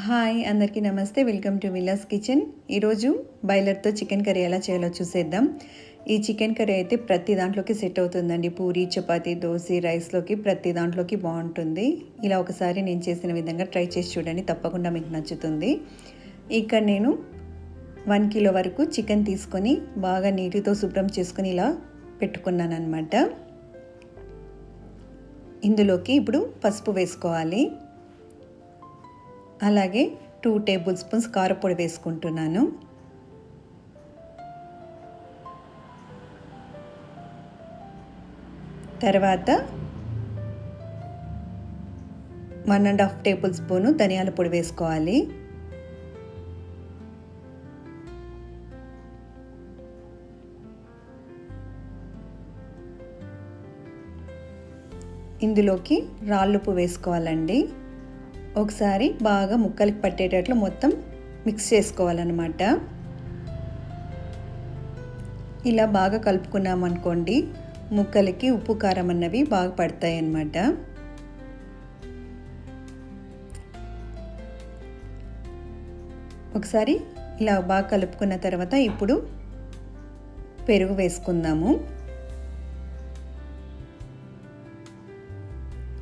Hi అందరికీ నమస్తే. Welcome to villa's kitchen. ఈరోజు బాయిలర్తో చికెన్ కర్రీ ఎలా చేయాలో చూసేద్దాం. ఈ చికెన్ కర్రీ అయితే ప్రతి దాంట్లోకి సెట్ అవుతుందండి. పూరి చపాతీ దోశ రైస్లోకి ప్రతి దాంట్లోకి బాగుంటుంది. ఇలా ఒకసారి నేను చేసిన విధంగా ట్రై చేసి చూడండి. తప్పకుండా మీకు నచ్చుతుంది. ఇక్కడ నేను వన్ కిలో వరకు చికెన్ తీసుకొని బాగా నీటితో శుభ్రం చేసుకొని ఇలా పెట్టుకున్నాను అనమాట ఇందులోకి ఇప్పుడు పసుపు వేసుకోవాలి. అలాగే టూ టేబుల్ స్పూన్స్ కారపొడి వేసుకుంటున్నాను. తర్వాత one and half tablespoon ధనియాల పొడి వేసుకోవాలి. ఇందులోకి రాళ్ళుప్పు వేసుకోవాలండి. ఒకసారి బాగా ముక్కలకి పట్టేటట్లు మొత్తం మిక్స్ చేసుకోవాలన్నమాట. ఇలా బాగా కలుపుకున్నామనుకోండి ముక్కలకి ఉప్పు కారం అన్నవి బాగా పడతాయి అన్నమాట ఒకసారి ఇలా బాగా కలుపుకున్న తర్వాత ఇప్పుడు పెరుగు వేసుకుందాము.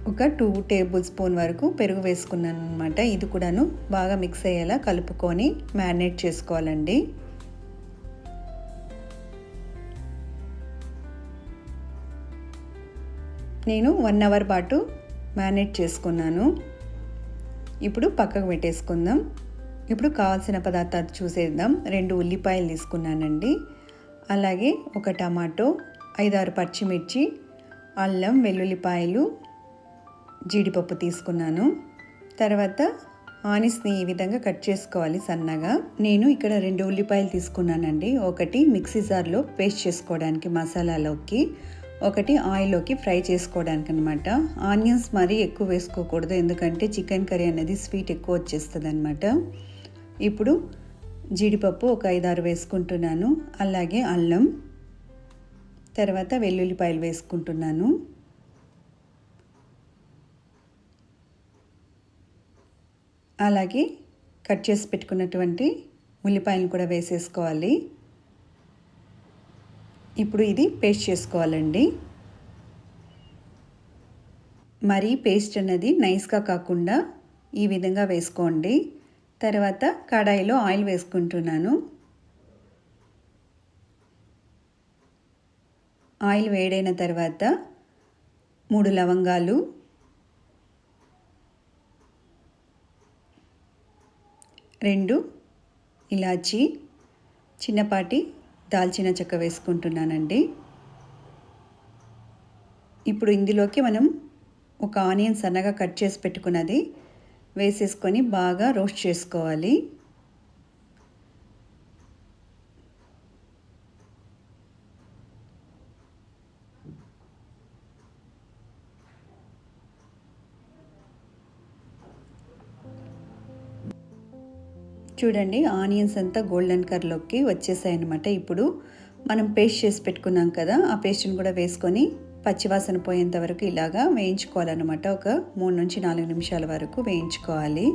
ఒక టూ టేబుల్ స్పూన్ వరకు పెరుగు వేసుకున్నాను అనమాట ఇది కూడాను బాగా మిక్స్ అయ్యేలా కలుపుకొని మ్యారినేట్ చేసుకోవాలండి. నేను వన్ అవర్ పాటు మ్యారినేట్ చేసుకున్నాను. ఇప్పుడు పక్కకు పెట్టేసుకుందాం. ఇప్పుడు కావాల్సిన పదార్థాలు చూసేద్దాం. రెండు ఉల్లిపాయలు తీసుకున్నానండి. అలాగే ఒక టమాటో ఐదారు పచ్చిమిర్చి అల్లం వెల్లుల్లిపాయలు జీడిపప్పు తీసుకున్నాను. తర్వాత ఆనిస్ని ఈ విధంగా కట్ చేసుకోవాలి సన్నగా. నేను ఇక్కడ రెండు ఉల్లిపాయలు తీసుకున్నానండి. ఒకటి మిక్సీ జార్లో పేస్ట్ చేసుకోవడానికి మసాలాలోకి ఒకటి ఆయిల్లోకి ఫ్రై చేసుకోవడానికి అనమాట ఆనియన్స్ మరీ ఎక్కువ వేసుకోకూడదు ఎందుకంటే చికెన్ కర్రీ అనేది స్వీట్ ఎక్కువ వచ్చేస్తుంది అనమాట ఇప్పుడు జీడిపప్పు ఒక ఐదారు వేసుకుంటున్నాను. అలాగే అల్లం తర్వాత వెల్లుల్లిపాయలు వేసుకుంటున్నాను. అలాగే కట్ చేసి పెట్టుకున్నటువంటి ఉల్లిపాయలను కూడా వేసేసుకోవాలి. ఇప్పుడు ఇది పేస్ట్ చేసుకోవాలండి. మరీ పేస్ట్ అన్నది నైస్గా కాకుండా ఈ విధంగా వేసుకోండి. తర్వాత కడాయిలో ఆయిల్ వేసుకుంటున్నాను. ఆయిల్ వేడైన తర్వాత మూడు లవంగాలు రెండు ఇలాచి చిన్నపాటి దాల్చిన చెక్క వేసుకుంటున్నానండి. ఇప్పుడు ఇందులోకి మనం ఒక ఆనియన్ సన్నగా కట్ చేసి పెట్టుకున్నది వేసేసుకొని బాగా రోస్ట్ చేసుకోవాలి. చూడండి ఆనియన్స్ అంతా గోల్డెన్ కలర్లోకి వచ్చేసాయి అనమాట ఇప్పుడు మనం పేస్ట్ చేసి పెట్టుకున్నాం కదా ఆ పేస్ట్ని కూడా వేసుకొని పచ్చివాసన పోయేంత వరకు ఇలాగా వేయించుకోవాలన్నమాట. ఒక మూడు నుంచి నాలుగు నిమిషాల వరకు వేయించుకోవాలి.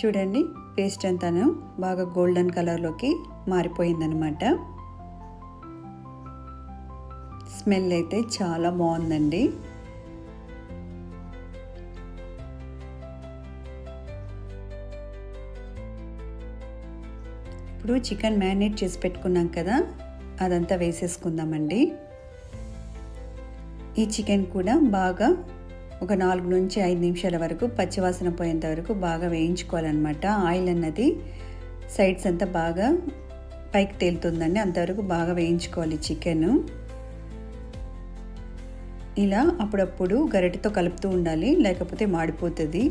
చూడండి పేస్ట్ అంతాను బాగా గోల్డెన్ కలర్లోకి మారిపోయిందనమాట స్మెల్ అయితే చాలా బాగుందండి. ఇప్పుడు చికెన్ మ్యారినేట్ చేసి పెట్టుకున్నాం కదా అదంతా వేసేసుకుందామండి. ఈ చికెన్ కూడా బాగా ఒక నాలుగు నుంచి ఐదు నిమిషాల వరకు పచ్చివాసన పోయేంత వరకు బాగా వేయించుకోవాలన్నమాట. ఆయిల్ అన్నది సైడ్స్ అంతా బాగా పైకి తేలుతుందండి అంతవరకు బాగా వేయించుకోవాలి చికెన్. ఇలా అప్పుడప్పుడు గరిటెతో కలుపుతూ ఉండాలి లేకపోతే మాడిపోతుంది.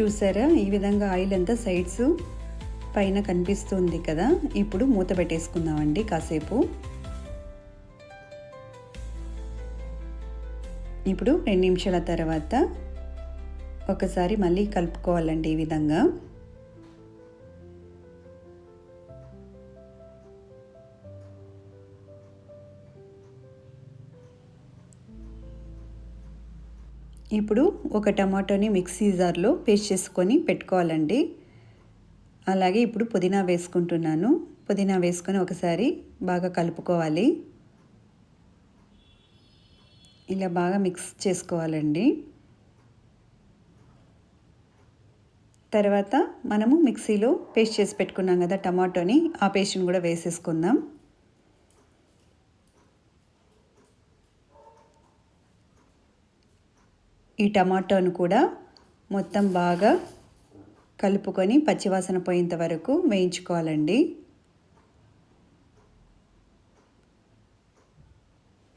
చూసారా? ఈ విధంగా ఆయిల్ అంతా సైడ్స్ పైన కనిపిస్తుంది కదా? ఇప్పుడు మూత పెట్టేసుకుందామండి కాసేపు. ఇప్పుడు రెండు నిమిషాల తర్వాత ఒకసారి మళ్ళీ కలుపుకోవాలండి ఈ విధంగా. ఇప్పుడు ఒక టమాటోని మిక్సీ జార్లో పేస్ట్ చేసుకొని పెట్టుకోవాలండి. అలాగే ఇప్పుడు పుదీనా వేసుకుంటున్నాను. పుదీనా వేసుకొని ఒకసారి బాగా కలుపుకోవాలి. ఇలా బాగా మిక్స్ చేసుకోవాలండి. తర్వాత మనము మిక్సీలో పేస్ట్ చేసి పెట్టుకున్నాం కదా టమాటోని ఆ పేస్ట్ని కూడా వేసేసుకుందాం. ఈ టమాటోను కూడా మొత్తం బాగా కలుపుకొని పచ్చివాసన పోయేంత వరకు వేయించుకోవాలండి.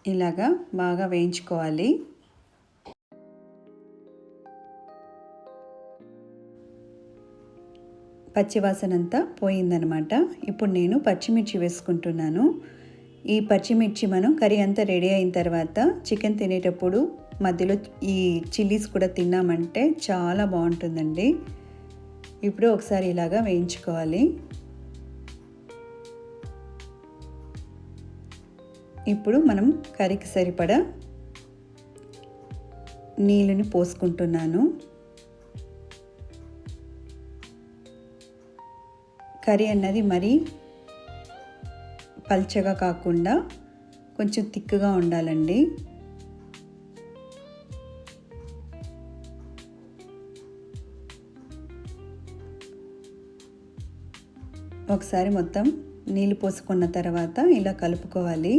ఇలాగా బాగా వేయించుకోవాలి. పచ్చివాసన అంతా పోయిందనమాట. ఇప్పుడు నేను పచ్చిమిర్చి వేసుకుంటున్నాను. ఈ పచ్చిమిర్చి మనం కర్రీ అంతా రెడీ అయిన తర్వాత చికెన్ తినేటప్పుడు మధ్యలో ఈ చిల్లీస్ కూడా తిన్నామంటే చాలా బాగుంటుందండి. ఇప్పుడు ఒకసారి ఇలాగా వేయించుకోవాలి. ఇప్పుడు మనం కర్రీకి సరిపడా నీళ్ళని పోసుకుంటున్నాను. కర్రీ అన్నది మరీ పల్చగా కాకుండా కొంచెం తిక్కుగా ఉండాలండి. ఒకసారి మొత్తం నీళ్ళు పోసుకున్న తర్వాత ఇలా కలుపుకోవాలి.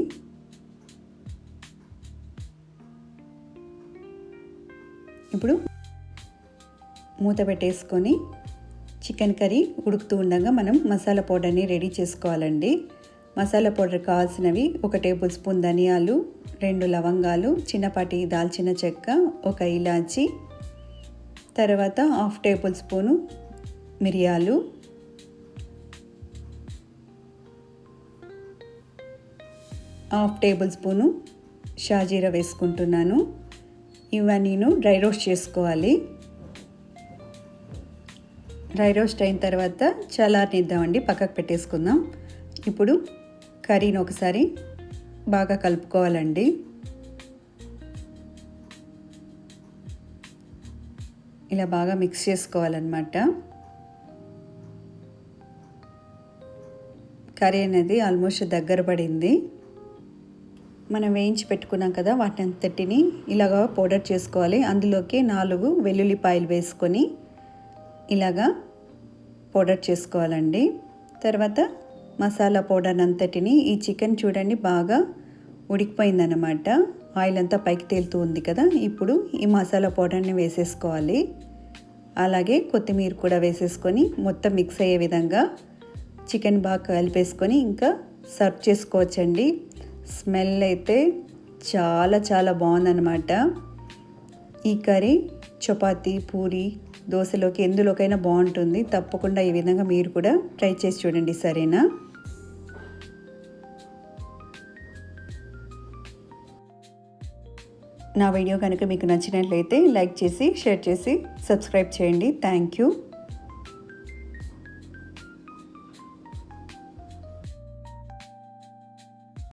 ఇప్పుడు మూత పెట్టేసుకొని చికెన్ కర్రీ ఉడుకుతూ ఉండగా మనం మసాలా పౌడర్ని రెడీ చేసుకోవాలండి. మసాలా పౌడర్ కావాల్సినవి ఒక టేబుల్ స్పూన్ ధనియాలు రెండు లవంగాలు చిన్నపాటి దాల్చిన చెక్క ఒక ఇలాచి తర్వాత హాఫ్ టేబుల్ స్పూను మిరియాలు హాఫ్ టేబుల్ స్పూను షాజీరా వేసుకుంటున్నాను. ఇవన్నీను డ్రై రోస్ట్ చేసుకోవాలి. డ్రై రోస్ట్ అయిన తర్వాత చల్లారనిద్దామండి పక్కకు పెట్టేసుకుందాం. ఇప్పుడు కర్రీని ఒకసారి బాగా కలుపుకోవాలండి. ఇలా బాగా మిక్స్ చేసుకోవాలన్నమాట. కర్రీ అనేది ఆల్మోస్ట్ దగ్గర పడింది. మనం వేయించి పెట్టుకున్నాం కదా వాటి అంతటిని ఇలాగా పౌడర్ చేసుకోవాలి. అందులోకి నాలుగు వెల్లుల్లిపాయలు వేసుకొని ఇలాగా పౌడర్ చేసుకోవాలండి. తర్వాత మసాలా పౌడర్ అంతటిని ఈ చికెన్ చూడండి బాగా ఉడికిపోయిందనమాట ఆయిల్ అంతా పైకి తేలుతూ ఉంది కదా. ఇప్పుడు ఈ మసాలా పౌడర్ని వేసేసుకోవాలి. అలాగే కొత్తిమీర కూడా వేసేసుకొని మొత్తం మిక్స్ అయ్యే విధంగా చికెన్ బాగా కలిపేసుకొని ఇంకా సర్వ్ చేసుకోవచ్చండి. స్మెల్ అయితే చాలా చాలా బాగుందన్నమాట. ఈ కర్రీ చపాతీ పూరి దోశలోకి ఎందులోకైనా బాగుంటుంది. తప్పకుండా ఈ విధంగా మీరు కూడా ట్రై చేసి చూడండి సరేనా? నా వీడియో కనుక మీకు నచ్చినట్లయితే లైక్ చేసి షేర్ చేసి సబ్స్క్రైబ్ చేయండి. Thank you.